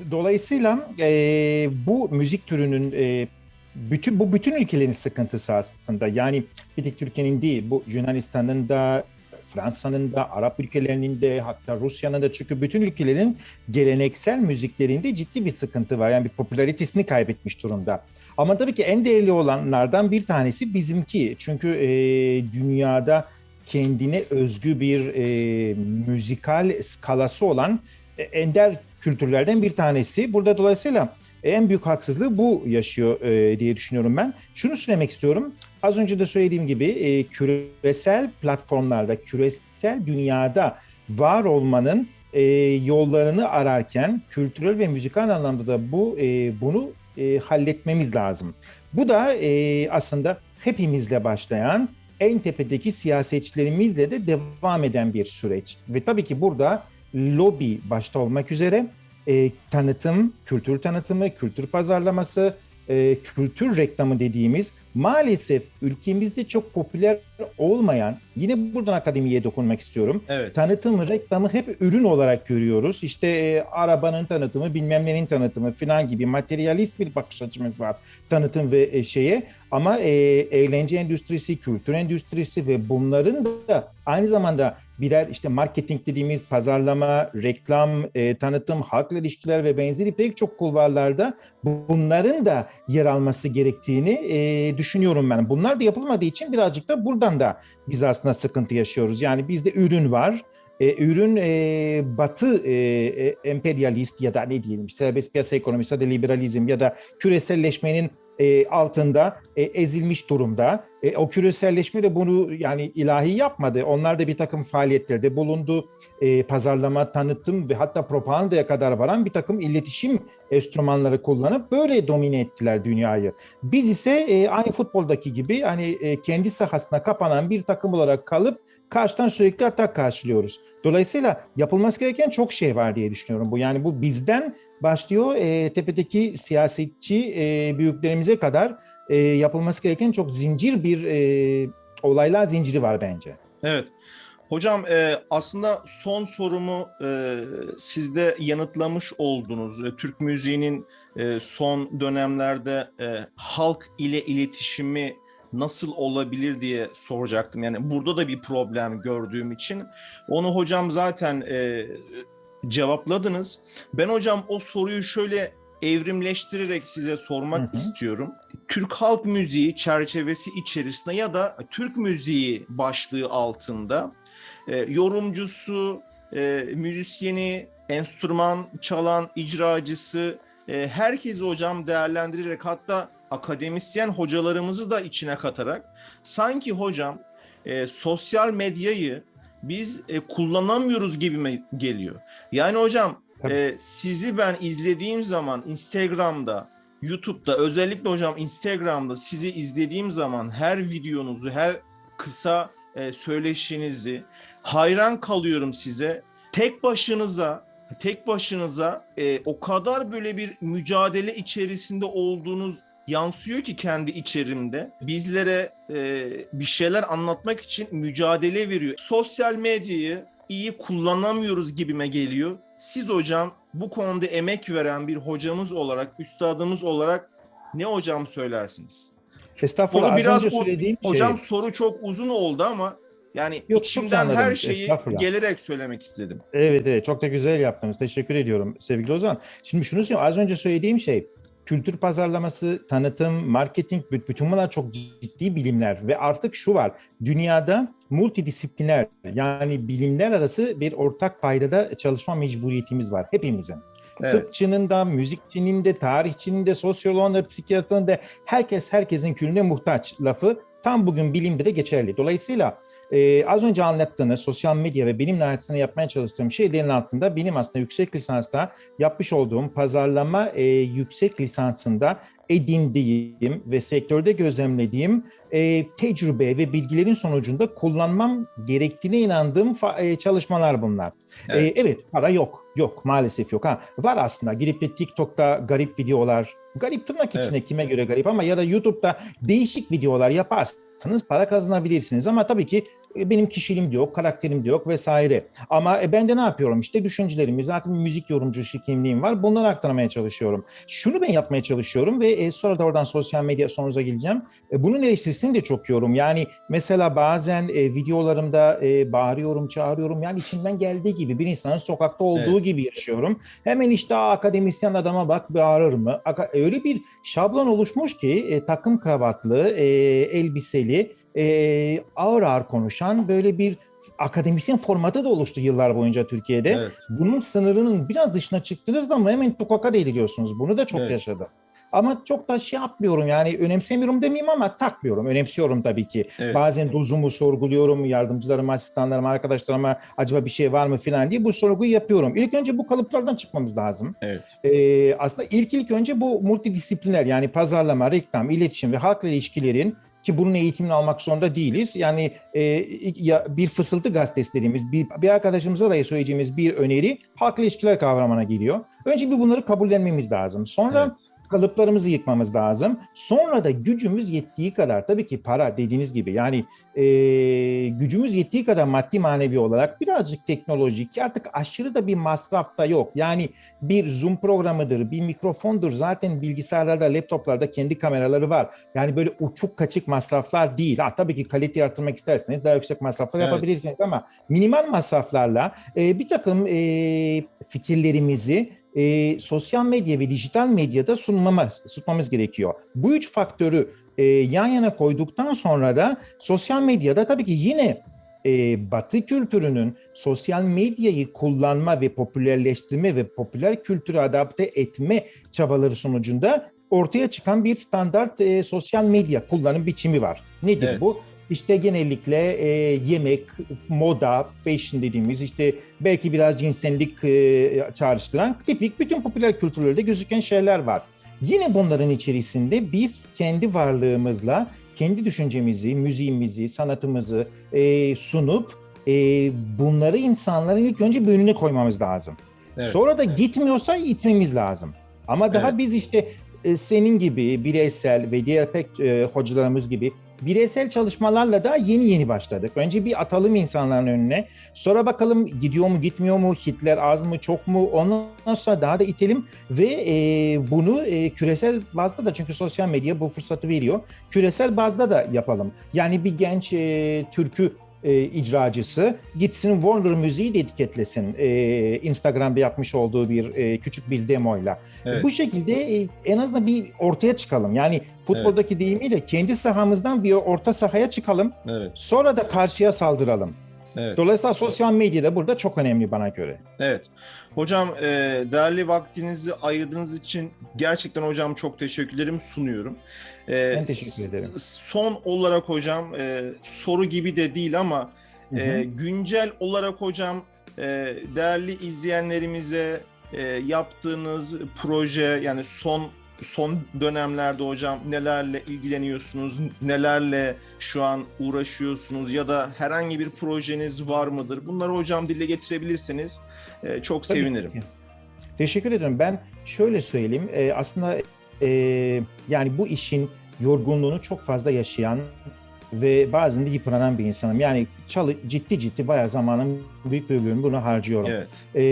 Evet, dolayısıyla e, bu müzik türünün e, bütün bu bütün ülkelerin sıkıntısı aslında. Yani bir tek Türkiye'nin değil, bu Yunanistan'ın da, Fransa'nın da, Arap ülkelerinin de, hatta Rusya'nın da çünkü bütün ülkelerin geleneksel müziklerinde ciddi bir sıkıntı var. Yani bir popülaritesini kaybetmiş durumda. Ama tabii ki en değerli olanlardan bir tanesi bizimki. Çünkü e, dünyada kendine özgü bir e, müzikal skalası olan e, ender kültürlerden bir tanesi. Burada dolayısıyla en büyük haksızlığı bu yaşıyor e, diye düşünüyorum ben. Şunu söylemek istiyorum. Az önce de söylediğim gibi e, küresel platformlarda, küresel dünyada var olmanın e, yollarını ararken kültürel ve müzikal anlamda da bu e, bunu e, halletmemiz lazım. Bu da e, aslında hepimizle başlayan en tepedeki siyasetçilerimizle de devam eden bir süreç. Ve tabii ki burada lobi başta olmak üzere e, tanıtım, kültür tanıtımı, kültür pazarlaması, e, kültür reklamı dediğimiz maalesef ülkemizde çok popüler olmayan, yine buradan akademiye dokunmak istiyorum. Evet. Tanıtım, reklamı hep ürün olarak görüyoruz. İşte e, arabanın tanıtımı, bilmem nenin tanıtımı falan gibi materyalist bir bakış açımız var tanıtım ve e, şeye. Ama e, eğlence endüstrisi, kültür endüstrisi ve bunların da aynı zamanda birer işte marketing dediğimiz pazarlama, reklam, e, tanıtım, halkla ilişkiler ve benzeri pek çok kulvarlarda bunların da yer alması gerektiğini e, düşünüyorum ben. Bunlar da yapılmadığı için birazcık da buradan da biz aslında sıkıntı yaşıyoruz. Yani bizde ürün var. E, ürün e, batı e, e, emperyalist ya da ne diyelim serbest piyasa ekonomisi ya da liberalizm ya da küreselleşmenin e, altında e, ezilmiş durumda. E, o küreselleşme de bunu yani ilahi yapmadı. Onlar da bir takım faaliyetlerde bulundu. Pazarlama, tanıtım ve hatta propagandaya kadar varan bir takım iletişim enstrümanları kullanıp böyle domine ettiler dünyayı. Biz ise aynı futboldaki gibi hani kendi sahasına kapanan bir takım olarak kalıp karşıdan sürekli atak karşılıyoruz. Dolayısıyla yapılması gereken çok şey var diye düşünüyorum bu. Yani bu bizden başlıyor e, tepedeki siyasetçi e, büyüklerimize kadar e, yapılması gereken çok zincir bir e, olaylar zinciri var bence. Evet. Hocam e, aslında son sorumu e, sizde yanıtlamış oldunuz. E, Türk müziğinin e, son dönemlerde e, halk ile iletişimi nasıl olabilir diye soracaktım. Yani burada da bir problem gördüğüm için. Onu hocam zaten e, cevapladınız. Ben hocam o soruyu şöyle evrimleştirerek size sormak Hı hı. istiyorum. Türk halk müziği çerçevesi içerisinde ya da Türk müziği başlığı altında e, yorumcusu, e, müzisyeni, enstrüman çalan icracısı e, herkesi hocam değerlendirerek hatta akademisyen hocalarımızı da içine katarak sanki hocam e, sosyal medyayı biz e, kullanamıyoruz gibime geliyor. Yani hocam Tabii. e, sizi ben izlediğim zaman Instagram'da, YouTube'da özellikle hocam Instagram'da sizi izlediğim zaman her videonuzu, her kısa e, söyleşinizi hayran kalıyorum size. Tek başınıza tek başınıza e, o kadar böyle bir mücadele içerisinde olduğunuz yansıyor ki kendi içerimde. Bizlere e, bir şeyler anlatmak için mücadele veriyor. Sosyal medyayı iyi kullanamıyoruz gibime geliyor. Siz hocam bu konuda emek veren bir hocamız olarak, üstadımız olarak ne hocam söylersiniz? Estağfurullah. Soru Az biraz o- söylediğim Hocam şey. soru çok uzun oldu ama yani Yok, içimden her şeyi gelerek söylemek istedim. Evet evet çok da güzel yaptınız. Teşekkür ediyorum sevgili Ozan. Şimdi şunu söyleyeyim az önce söylediğim şey kültür pazarlaması, tanıtım, marketing bü- bütün bunlar çok ciddi bilimler ve artık şu var dünyada multidisipliner yani bilimler arası bir ortak paydada çalışma mecburiyetimiz var hepimizin. Evet. Tıpçının da, müzikçinin de, tarihçinin de, sosyoloğun da, psikiyatrın da herkes herkesin külüne muhtaç lafı tam bugün bilimde de geçerli. Dolayısıyla ee, az önce anlattığınız sosyal medya ve benimle arasında yapmaya çalıştığım şeylerin altında benim aslında yüksek lisansta yapmış olduğum pazarlama e, yüksek lisansında edindiğim ve sektörde gözlemlediğim e, tecrübe ve bilgilerin sonucunda kullanmam gerektiğine inandığım e, çalışmalar bunlar. Evet. Evet. evet para yok. Yok maalesef yok. Ha, var aslında gidip de TikTok'ta garip videolar, garip tırnak içinde Evet. kime göre garip ama ya da YouTube'da değişik videolar yaparsanız para kazanabilirsiniz. Ama tabii ki E, Benim kişiliğim de yok, karakterim de yok vesaire. Ama e, ben de ne yapıyorum işte düşüncelerimi, zaten müzik yorumcu kimliğim var. Bunları aktarmaya çalışıyorum. Şunu ben yapmaya çalışıyorum ve e, sonra da oradan sosyal medya sonunuza geleceğim. E, bunun eleştirisini de çok yiyorum. Yani mesela bazen e, videolarımda e, bağırıyorum, çağırıyorum. Yani içimden geldiği gibi bir insanın sokakta olduğu Evet. gibi yaşıyorum. Hemen işte "Aa, akademisyen adama bak bağırır mı? Aka- öyle bir şablon oluşmuş ki e, takım kravatlı, e, elbiseli, e, ağır ağır konuşan böyle bir akademisyen formatı da oluştu yıllar boyunca Türkiye'de. Evet. Bunun sınırının biraz dışına çıktığınızda ama hemen tukaka ediliyorsunuz. Bunu da çok Evet. yaşadım. Ama çok da şey yapmıyorum yani önemsemiyorum demeyeyim ama takmıyorum. Önemsiyorum tabii ki. Evet. Bazen dozumu sorguluyorum. Yardımcılarıma, asistanlarıma, arkadaşlarıma acaba bir şey var mı falan diye bu sorguyu yapıyorum. İlk önce bu kalıplardan çıkmamız lazım. Evet. Ee, aslında ilk ilk önce bu multidisipliner yani pazarlama, reklam, iletişim ve halkla ilişkilerin ki bunun eğitimini almak zorunda değiliz. Yani e, ya, bir fısıltı gazetesi dediğimiz, bir, bir arkadaşımıza da söyleyeceğimiz bir öneri halkla ilişkiler kavramına giriyor. Önce bir bunları kabullenmemiz lazım. Sonra Evet. Kalıplarımızı yıkmamız lazım. Sonra da gücümüz yettiği kadar tabii ki para dediğiniz gibi yani e, gücümüz yettiği kadar maddi manevi olarak birazcık teknolojik artık aşırı da bir masraf da yok. Yani bir Zoom programıdır, bir mikrofondur zaten bilgisayarlarda, laptoplarda kendi kameraları var. Yani böyle uçuk kaçık masraflar değil. Ha, tabii ki kaliteyi arttırmak isterseniz daha yüksek masraflar Evet. yapabilirsiniz ama minimal masraflarla e, bir takım e, fikirlerimizi e, sosyal medya ve dijital medyada sunmamız, sunmamız gerekiyor. Bu üç faktörü e, yan yana koyduktan sonra da sosyal medyada tabii ki yine e, Batı kültürünün sosyal medyayı kullanma ve popülerleştirme ve popüler kültüre adapte etme çabaları sonucunda ortaya çıkan bir standart e, sosyal medya kullanım biçimi var. Nedir Evet. bu? İşte genellikle e, yemek, moda, fashion dediğimiz işte belki biraz cinsellik e, çağrıştıran tipik bütün popüler kültürlerde gözüken şeyler var. Yine bunların içerisinde biz kendi varlığımızla kendi düşüncemizi, müziğimizi, sanatımızı e, sunup e, bunları insanların ilk önce bir önüne koymamız lazım. Evet. Sonra da gitmiyorsa itmemiz lazım. Ama daha Evet. biz işte e, senin gibi bireysel ve diğer pek e, hocalarımız gibi bireysel çalışmalarla da yeni yeni başladık. Önce bir atalım insanların önüne. Sonra bakalım gidiyor mu gitmiyor mu, hitler az mı çok mu ondan sonra daha da itelim ve e, bunu e, küresel bazda da çünkü sosyal medya bu fırsatı veriyor. Küresel bazda da yapalım. Yani bir genç e, türkü e, icracısı gitsin Warner Müziği de etiketlesin e, Instagram'da yapmış olduğu bir e, küçük bir demoyla. Evet. Bu şekilde e, en azından bir ortaya çıkalım. Yani futboldaki deyimiyle kendi sahamızdan bir orta sahaya çıkalım. Evet. Sonra da karşıya saldıralım. Evet. Dolayısıyla sosyal medya da burada çok önemli bana göre. Evet. Hocam e, değerli vaktinizi ayırdığınız için gerçekten hocam çok teşekkürlerimi sunuyorum. E, Ben teşekkür ederim. Son olarak hocam e, soru gibi de değil ama Hı hı. e, güncel olarak hocam e, değerli izleyenlerimize e, yaptığınız proje yani son son dönemlerde hocam nelerle ilgileniyorsunuz, nelerle şu an uğraşıyorsunuz ya da herhangi bir projeniz var mıdır? Bunları hocam dile getirebilirseniz e, çok Tabii sevinirim. ki. Teşekkür ederim. Ben şöyle söyleyeyim. e, aslında e, yani bu işin yorgunluğunu çok fazla yaşayan ve bazen de yıpranan bir insanım. Yani çalı, ciddi ciddi bayağı zamanın büyük bir bölümünü buna harcıyorum. Evet. E,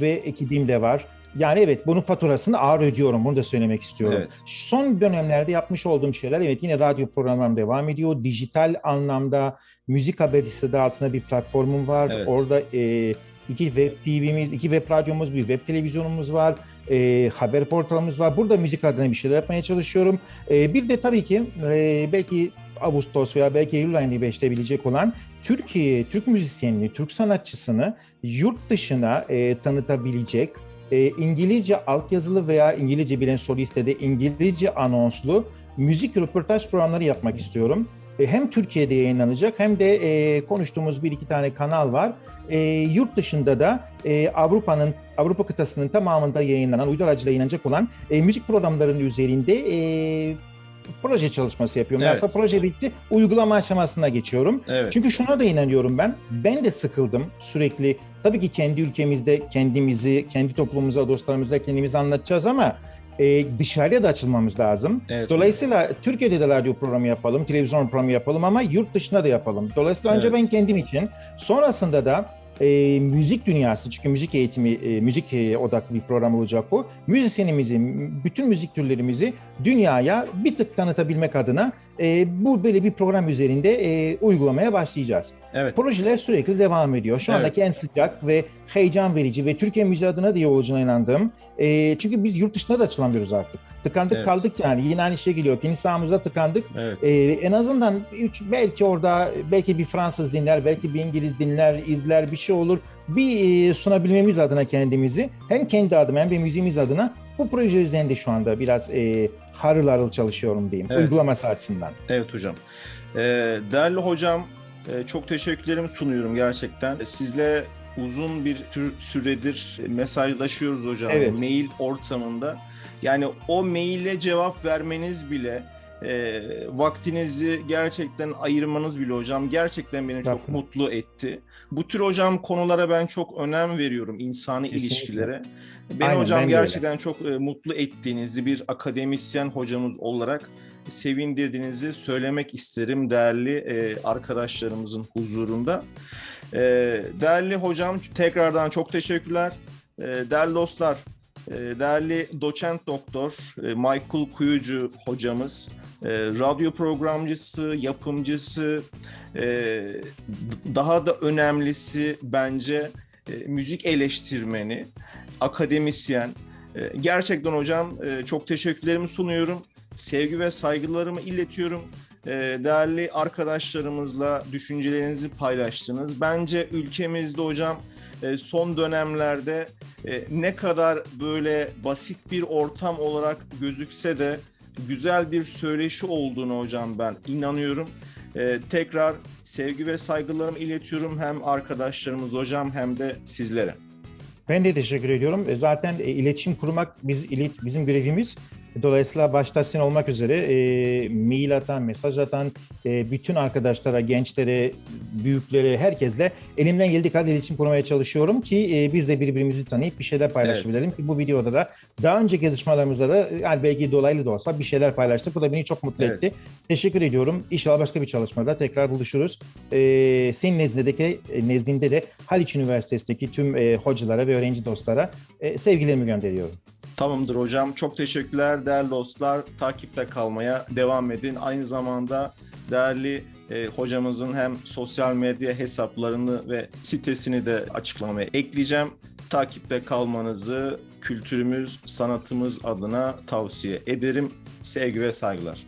ve ekibim de var. Yani evet bunun faturasını ağır ödüyorum. Bunu da söylemek istiyorum. Evet. Son dönemlerde yapmış olduğum şeyler evet yine radyo programlarım devam ediyor. Dijital anlamda müzik habercisi adı altında bir platformum var. Evet. Orada e, iki web TV'miz, iki web radyomuz, bir web televizyonumuz var. E, haber portalımız var. Burada müzik adına bir şeyler yapmaya çalışıyorum. E, bir de tabii ki e, belki Ağustos veya belki Eylül ayında başlayabilecek olan Türkiye, Türk müzisyenini, Türk sanatçısını yurt dışına e, tanıtabilecek e, İngilizce altyazılı veya İngilizce bilen soliste de İngilizce anonslu müzik röportaj programları yapmak istiyorum. E, hem Türkiye'de yayınlanacak hem de e, konuştuğumuz bir iki tane kanal var. E, yurt dışında da e, Avrupa'nın Avrupa kıtasının tamamında yayınlanan, uydu aracılığıyla yayınlanacak olan e, müzik programlarının üzerinde proje çalışması yapıyorum. Evet. Aslında proje bitti, uygulama aşamasına geçiyorum. Evet. Çünkü şuna da inanıyorum ben. Ben de sıkıldım sürekli. Tabii ki kendi ülkemizde kendimizi, kendi toplumumuza, dostlarımıza kendimizi anlatacağız ama e, dışarıya da açılmamız lazım. Evet. Dolayısıyla Türkiye'de de radyo programı yapalım, televizyon programı yapalım ama yurt dışına da yapalım. Dolayısıyla önce Evet. ben kendim için, sonrasında da e, müzik dünyası, çünkü müzik eğitimi, e, müzik e, odaklı bir program olacak bu. Müzisyenimizi, bütün müzik türlerimizi dünyaya bir tık tanıtabilmek adına e, bu böyle bir program üzerinde e, uygulamaya başlayacağız. Evet. Projeler sürekli devam ediyor. Şu Evet. andaki en sıcak ve heyecan verici ve Türkiye müziği adına da iyi olacağına inandığım. E, çünkü biz yurt dışına da açılamıyoruz artık. Tıkandık Evet. kaldık yani. Yine aynı şey geliyor. Kendi sahamıza tıkandık. Evet. E, en azından üç, belki orada belki bir Fransız dinler, belki bir İngiliz dinler, izler bir şey olur. Bir e, sunabilmemiz adına kendimizi hem kendi adıma hem de müziğimiz adına bu proje üzerinde şu anda biraz e, harıl harıl çalışıyorum diyeyim. Evet. Uygulaması açısından. Evet hocam. Ee, değerli hocam e, çok teşekkürlerimi sunuyorum gerçekten. Sizle uzun bir tür süredir mesajlaşıyoruz hocam. Evet. Mail ortamında. Yani o maile cevap vermeniz bile e, vaktinizi gerçekten ayırmanız bile hocam gerçekten beni çok Estağfurullah. mutlu etti. Bu tür hocam konulara ben çok önem veriyorum insani Kesinlikle. ilişkilere. Beni Aynen, hocam ben de öyle. gerçekten çok e, mutlu ettiğinizi bir akademisyen hocamız olarak sevindirdiğinizi söylemek isterim değerli e, arkadaşlarımızın huzurunda. E, değerli hocam tekrardan çok teşekkürler. E, değerli dostlar, değerli doçent doktor e, Michael Kuyucu hocamız, e, radyo programcısı, yapımcısı, e, daha da önemlisi bence müzik eleştirmeni, akademisyen. Gerçekten hocam çok teşekkürlerimi sunuyorum. Sevgi ve saygılarımı iletiyorum. Değerli arkadaşlarımızla düşüncelerinizi paylaştınız. Bence ülkemizde hocam e, son dönemlerde e, ne kadar böyle basit bir ortam olarak gözükse de güzel bir söyleşi olduğunu hocam ben inanıyorum. E, tekrar sevgi ve saygılarımı iletiyorum hem arkadaşlarımız hocam hem de sizlere. Ben de teşekkür ediyorum. Zaten iletişim kurmak biz bizim görevimiz. Dolayısıyla başta sen olmak üzere e, mail atan, mesaj atan e, bütün arkadaşlara, gençlere, büyüklere, herkesle elimden geldiği kadar iletişim kurmaya çalışıyorum ki e, biz de birbirimizi tanıyıp bir şeyler paylaşabilelim. Ki bu videoda da daha önceki yazışmalarımızda da e, yani belki dolaylı da olsa bir şeyler paylaştık. Bu da beni çok mutlu Evet. etti. Teşekkür ediyorum. İnşallah başka bir çalışmada tekrar buluşuruz. E, senin nezdindeki, e, nezdinde de Haliç Üniversitesi'ndeki tüm e, hocalara ve öğrenci dostlara e, sevgilerimi gönderiyorum. Tamamdır hocam. Çok teşekkürler değerli dostlar. Takipte kalmaya devam edin. Aynı zamanda değerli e, hocamızın hem sosyal medya hesaplarını ve sitesini de açıklamaya ekleyeceğim. Takipte kalmanızı kültürümüz, sanatımız adına tavsiye ederim. Sevgi ve saygılar.